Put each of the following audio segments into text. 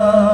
Oh.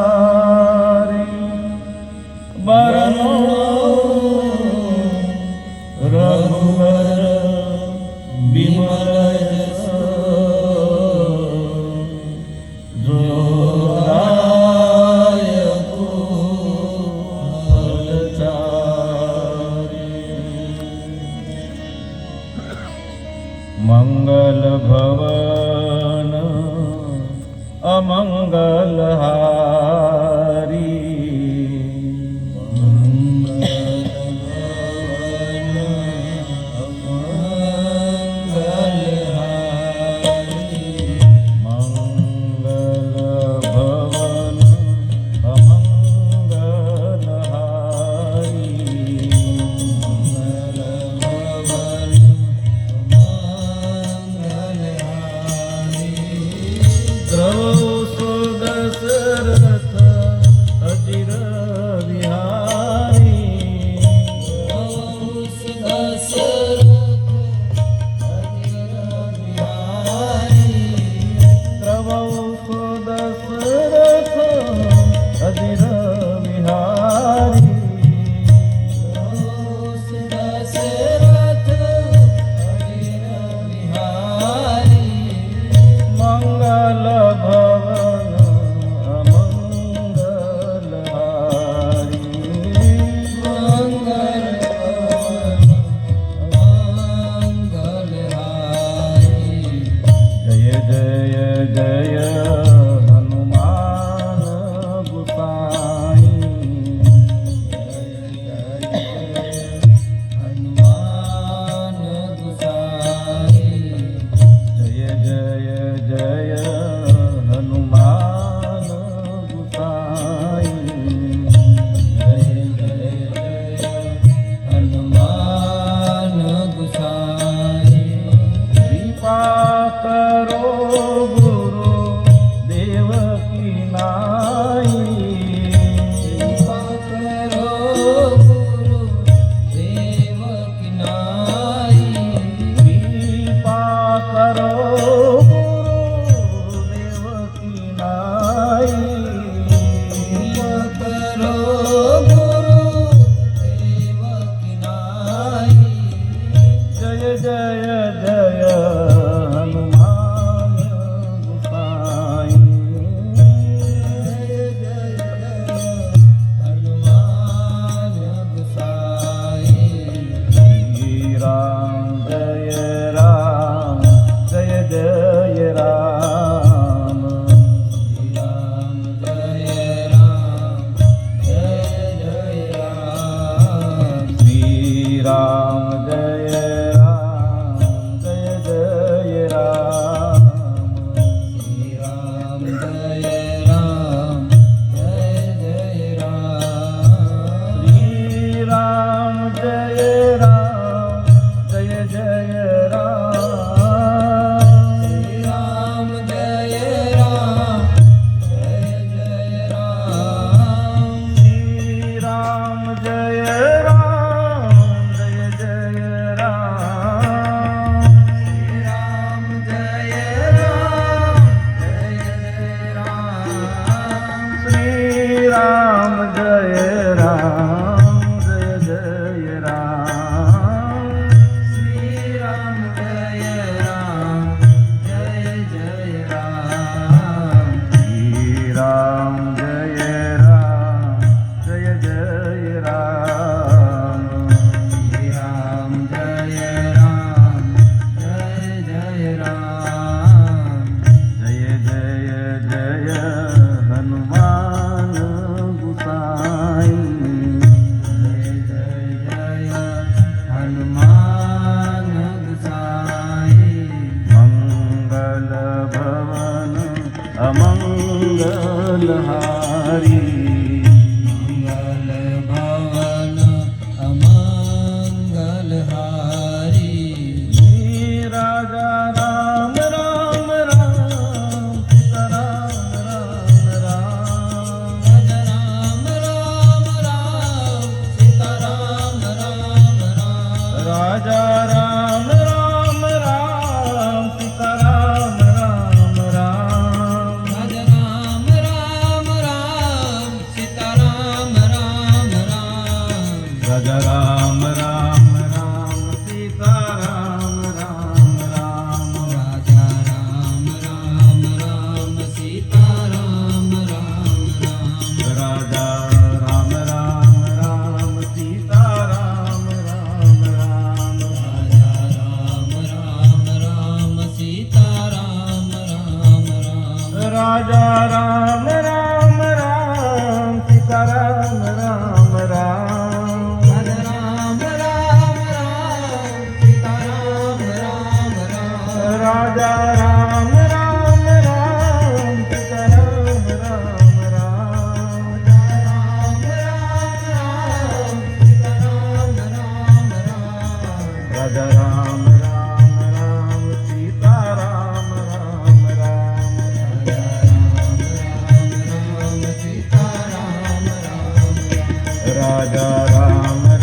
राजा राम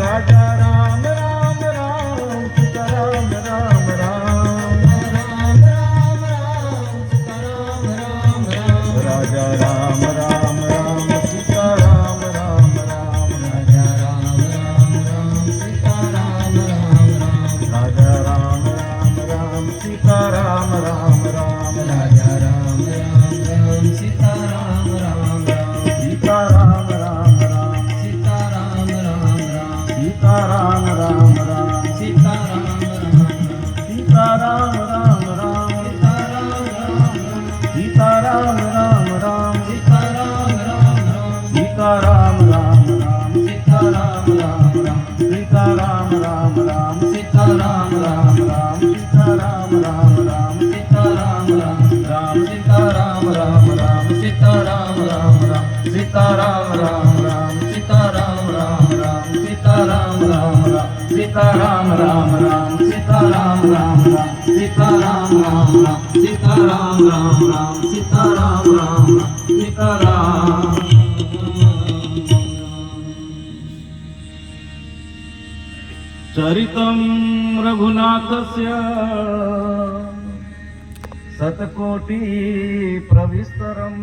राजा राम राम सीता राम राम राम सीता राम राम राम सीता राम राम राम सीता राम राम राम सीता राम चरितं रघुनाथस्य शतकोटि शतकोटिप्रविस्तरम्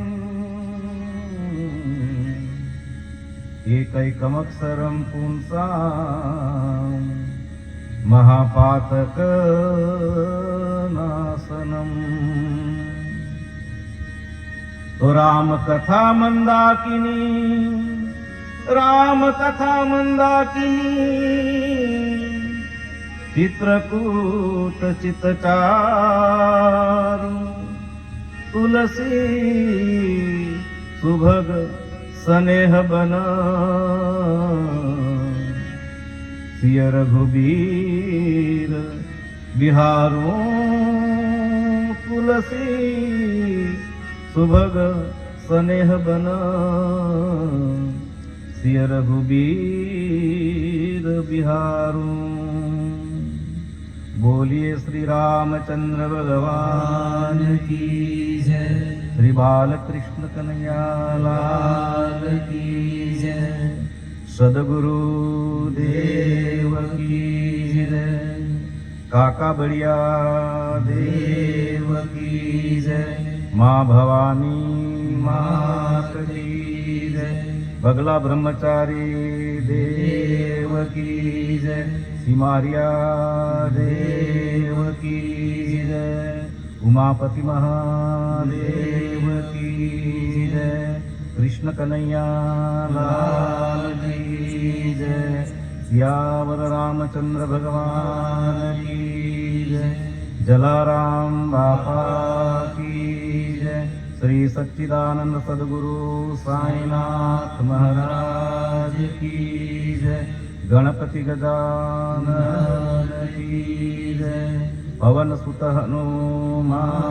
एकैकमक्षरं पुंसा महापातकनाशनम् रामकथा मन्दाकिनी रामकथा मन्दाकिनी चित्रकूट चितचारु तुलसी सुभग स्नेह बन सिय रघुबीर बिहारो तुलसी सुभग स्नेह बन। सिय रघुबीर बिहारो। बोलिए श्री रामचंद्र भगवान की जय। श्री बालकृष्ण कन्हैया लाल की जय सदगुरु देव की जय। काका बढ़िया देव की जय। माँ भवानी माँ की जय। बगला ब्रह्मचारी देव की जय। सिमारिया देव की जय। उमापति महादेव की जय। કૃષ્ણ કનૈયા જય. યાવર રામચંદ્ર ભગવાન જય. જલારામ બાપા કી જય. શ્રી સચ્ચિદાનંદ સદગુરુ સાંઈનાથ મહારાજ કી ગણપતિ ગજાન પવન સુત હનુમાન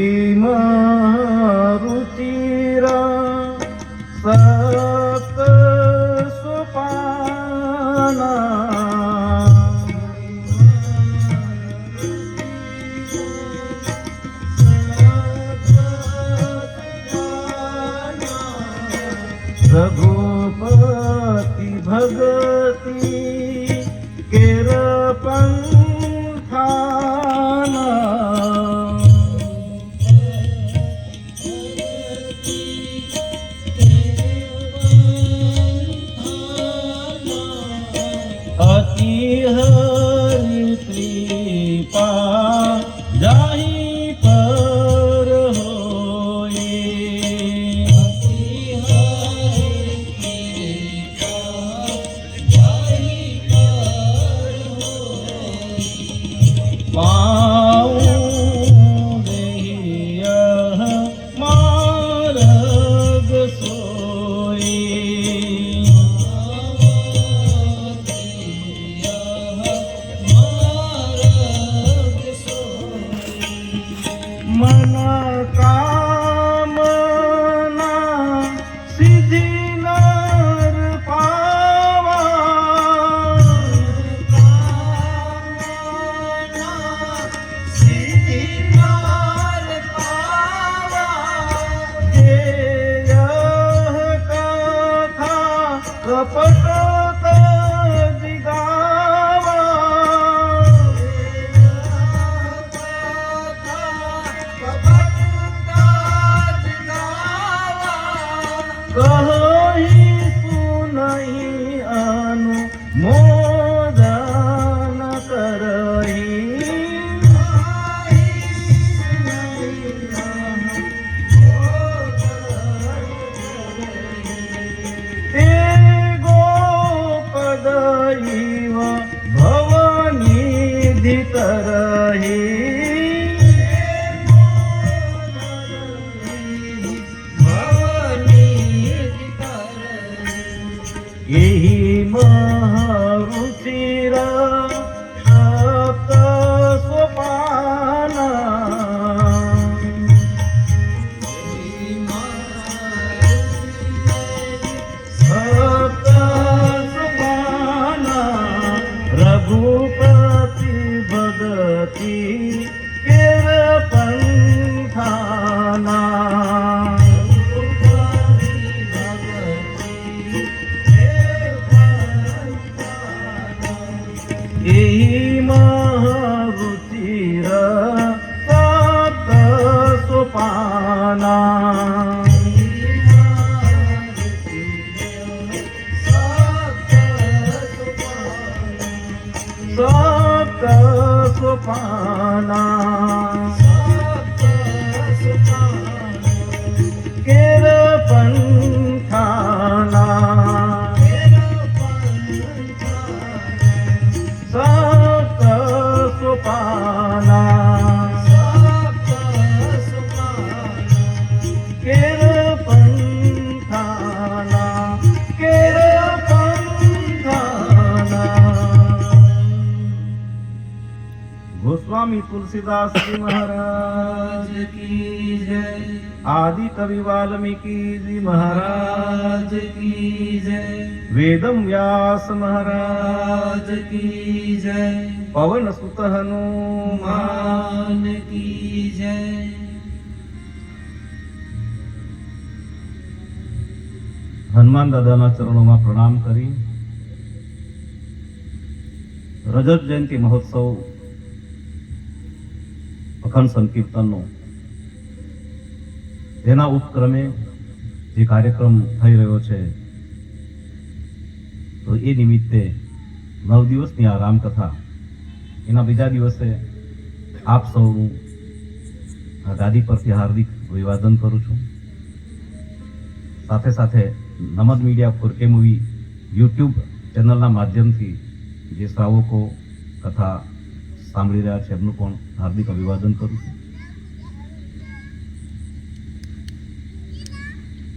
સ્વામી તુલસીદાસજી મહારાજ. કી જય. આદિ કવિ વાલ્મીકિજી મહારાજ. કી જય. વેદમ વ્યાસ મહારાજ. કી જય. પવન સુત હનુમાન કી જય. હનુમાન દાદાના ચરણોમાં પ્રણામ કરી. રજત જયંતિ મહોત્સવ અખંડ સંકીર્તનનો. તેના ઉપક્રમે જે કાર્યક્રમ થઈ રહ્યો છે, તો એ નિમિત્તે નવ દિવસની આ રામકથા. એના બીજા દિવસે આપ સૌનું ગાદી પરથી હાર્દિક અભિવાદન કરું છું. સાથે સાથે નમદ media four K movie YouTube ચેનલના માધ્યમથી જે શ્રાવકો, કથા સાંભળી રહ્યા છે. એમનું પણ હાર્દિક અભિવાદન કરું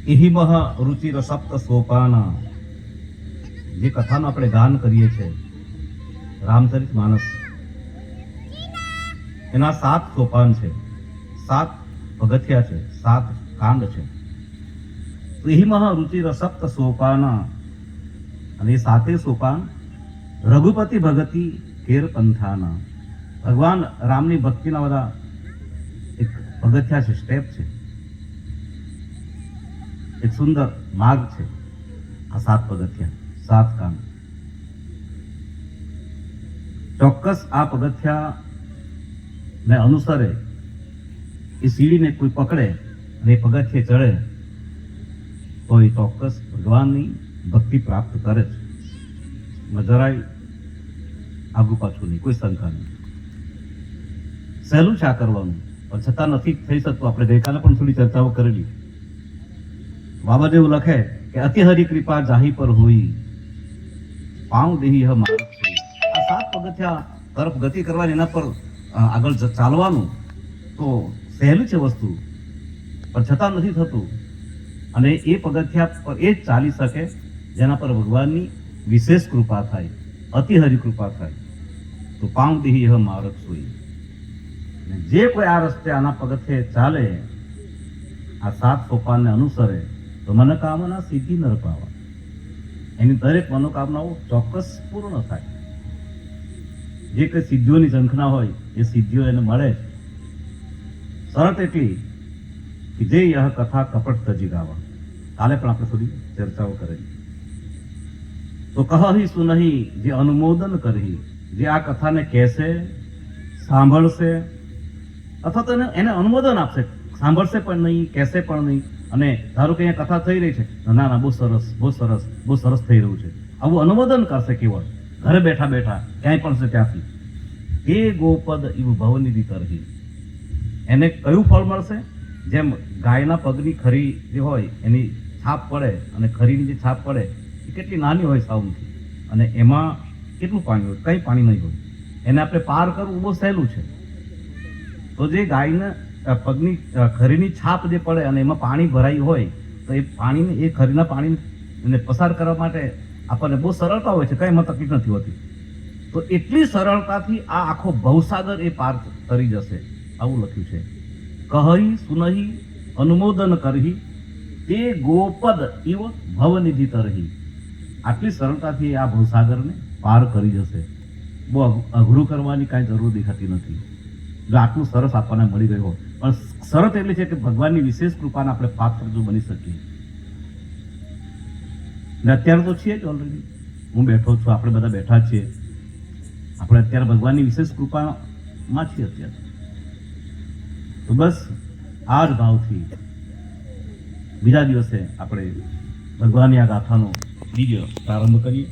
ઇહિમહ રુચિ રસપ્ત સોપાના. જે કથાનું આપણે ગાન કરીએ છીએ. રામચરિત માનસ. એના સાત સોપાન છે. સાત પગથિયા છે. સાત કાંડ છે. ઇહિમહ રુચિ રસપ્ત સોપાના. અને સાતે સોપાન રઘુપતિ ભગતી કેર પંથાના. ભગવાન રામની ભક્તિના બધા એક પગથિયા છે સ્ટેપ છે, એક સુંદર માર્ગ છે આ સાત પગથિયા, સાત કામ. ચોક્કસ આ પગથિયા ને અનુસરે, એ સીડીને કોઈ પકડે અને એ પગથિયે ચડે, તો એ ચોક્કસ ભગવાનની ભક્તિ પ્રાપ્ત કરે છે. જરાય આગુ પાછું નહીં, કોઈ શંકા નહીં. સહેલું છે આ કરવાનું? પણ છતાં નથી થઈ શકતું. આપણે ગઈકાલે પણ થોડી ચર્ચાઓ કરેલી. બાબત એવું લખે કે અતિહરી કૃપા જાહી પર હોઈ પાઉં દેહી હ માર્ગ આ સાત પગથિયા તરફ ગતિ કરવાની એના પર આગળ ચાલવાનું તો સહેલું છે વસ્તુ. પણ છતાં નથી થતું. અને એ પગથિયા પર એ જ ચાલી શકે જેના પર ભગવાનની વિશેષ કૃપા થાય. અતિહરી કૃપા થાય. તો પાઉં દેહી હ માર્ગ સોઈ. જે કોઈ આ રસ્તે આના પગથે ચાલે, આ સાત સોપાનને અનુસરે, તો મનોકામના સિદ્ધિ ન પાવા એની દરેક મનોકામનાઓ ચોક્કસ પૂર્ણ થાય. જે કંઈ સિદ્ધિઓની ઝંખના હોય, એ સિદ્ધિઓ એને મળે છે. શરત એટલી કે જે યહ કથા કપટ તજી ગાવા. કાલે પણ આપણે થોડી ચર્ચાઓ કરેલી. તો કહી સુનહી જે અનુમોદન કરહી જે આ કથાને કહેશે, સાંભળશે અથવા તો એને એને અનુમોદન આપશે. સાંભળશે પણ નહીં, કહેશે પણ નહીં. અને ધારો કે અહીંયા કથા થઈ રહી છે ના ના, બહુ સરસ બહુ સરસ બહુ સરસ થઈ રહ્યું છે. આવું અનુમોદન કરશે કેવળ. ઘરે બેઠા બેઠા, ક્યાંય પણ છે ત્યાંથી. એ ગોપદ એવું ભવનિધિ કરવી એને કયું ફળ મળશે? જેમ ગાયના પગની ખરી જે હોય, એની છાપ પડે અને ખરીની જે છાપ પડે, એ કેટલી નાની હોય સાઉન્ડથી. અને એમાં કેટલું પાણી હોય? કંઈ પાણી નહીં હોય. એને આપણે પાર કરવું બહુ સહેલું છે. તો જે ગાયને પગની ખરીની છાપ જે પડે અને એમાં પાણી ભરાયું હોય, તો એ પાણીને, એ ખરીના પાણીને પસાર કરવા માટે આપણને બહુ સરળતા હોય છે. કંઈ એમાં તકલીફ નથી હોતી. તો એટલી સરળતાથી આ આખો ભવસાગર એ પાર તરી જશે. આવું લખ્યું છે. કહી, સુનહી, અનુમોદન કરહી તે ગોપદ ઇવ ભવનિધિ તરહી. આટલી સરળતાથી આ ભવસાગરને પાર કરી જશે. બહુ અઘરું કરવાની કાંઈ જરૂર દેખાતી નથી. આટલું સરસ આપણને મળી ગયું પણ શરત એટલી છે કે ભગવાનની વિશેષ કૃપાને આપણે પાત્ર જો બની શકીએ. ને અત્યારે તો છીએ જ ઓલરેડી હું બેઠો છું, આપણે બધા બેઠા છીએ. આપણે અત્યારે ભગવાનની વિશેષ કૃપામાં છીએ અત્યારે. તો બસ, આ જ ભાવથી બીજા દિવસે આપણે ભગવાનની આ ગાથાનો બીજો પ્રારંભ કરીએ.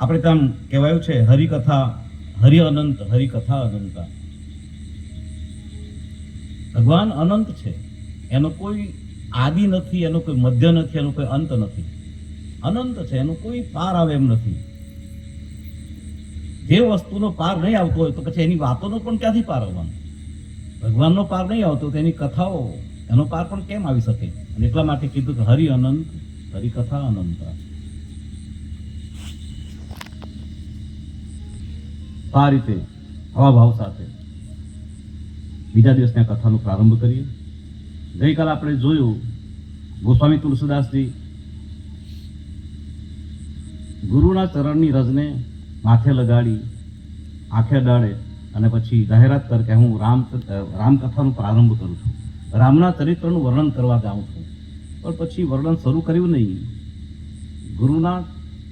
આપણે ત્યાં કહેવાયું છે, હરિકથા હરિ અનંત હરિકથા અનંતા. ભગવાન અનંત છે. એનો કોઈ આદિ નથી, એનો કોઈ મધ્ય નથી, એનો કોઈ અંત નથી. અનંત છે, એનો કોઈ પાર આવે એમ નથી. જે વસ્તુનો પાર નહીં આવતો હોય તો પછી એની વાતોનો પણ ક્યાંથી પાર આવવાનો? ભગવાનનો પાર નહીં આવતો તો એની કથાઓ, એનો પાર પણ કેમ આવી શકે? અને એટલા માટે કીધું કે હરિ અનંત હરિકથા અનંતા. આ રીતે આવા ભાવ સાથે બીજા દિવસની આ કથાનો પ્રારંભ કરીએ. ગઈકાલે આપણે જોયું ગોસ્વામી તુલસીદાસજી ગુરુના ચરણની રજને માથે લગાડી આંખે ડાળે અને પછી જાહેરાત કર કે હું રામ, રામકથાનો પ્રારંભ કરું છું. રામના ચરિત્રનું વર્ણન કરવા જાઉં છું. પણ પછી વર્ણન શરૂ કર્યું નહીં. ગુરુના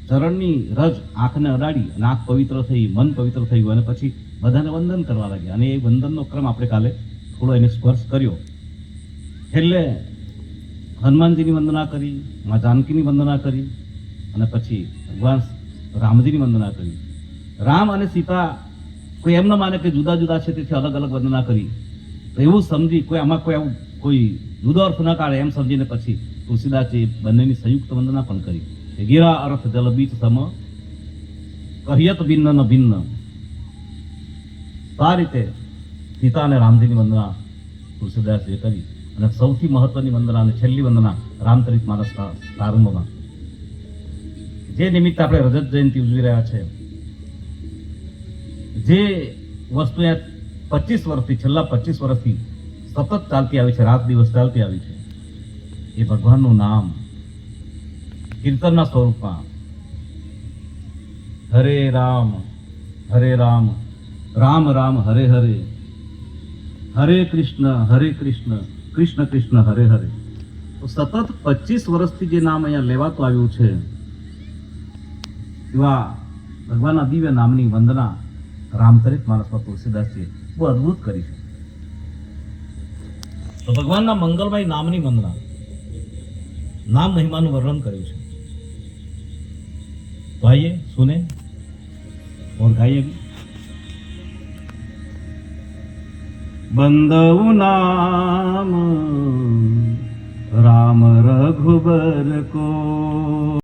ચરણની રજ આંખને અડાડી અને આંખ પવિત્ર થઈ, મન પવિત્ર થઈ ગયું. અને પછી બધાને વંદન કરવા લાગ્યા. અને એ વંદનનો ક્રમ આપણે કાલે થોડો એને સ્પર્શ કર્યો. એટલે હનુમાનજીની વંદના કરી, મા જાનકીની વંદના કરી, અને પછી ભગવાન રામજીની વંદના કરી. રામ અને સીતા કોઈ એમ ન માને કે જુદા જુદા છે, તેથી અલગ અલગ વંદના કરી. તો એવું સમજી, કોઈ આમાં કોઈ આવું કોઈ જુદો અર્થ ન કાઢે એમ સમજીને પછી તુલસીદાસજી બંનેની સંયુક્ત વંદના પણ કરી. અર્થ જલ બીજ સમ કહિયત ભિન્ન ન ભિન્ન આ રીતે સીતા અને રામજીની વંદના તુલસીદાસજીએ કરી અને સૌથી મહત્વની વંદના અને છેલ્લી વંદના રામચરિત માનસના પ્રારંભમાં. જે નિમિત્તે આપણે રજત જયંતિ ઉજવી રહ્યા છે, જે વસ્તુ એ પચીસ વર્ષથી, છેલ્લા પચીસ વર્ષથી સતત ચાલતી આવી છે, રાત દિવસ ચાલતી આવી છે, એ ભગવાનનું નામ કીર્તનના સ્વરૂપમાં. હરે રામ હરે રામ રામ રામ, હરે હરે. હરે કૃષ્ણ હરે કૃષ્ણ કૃષ્ણ કૃષ્ણ, હરે હરે. તો સતત પચીસ વર્ષથી જે નામ અહીંયા લેવાતું આવ્યું છે, એવા ભગવાનના દિવ્ય નામની વંદના રામચરિત માનસમાં તુલસીદાસજીએ બહુ અદ્ભુત કરી છે. તો ભગવાનના મંગલમય નામની વંદના. નામ મહિમાનું વર્ણન કર્યું છે. તો આઈએ સુને ગાઈએ બંદવું નામ રામ રઘુબર કો.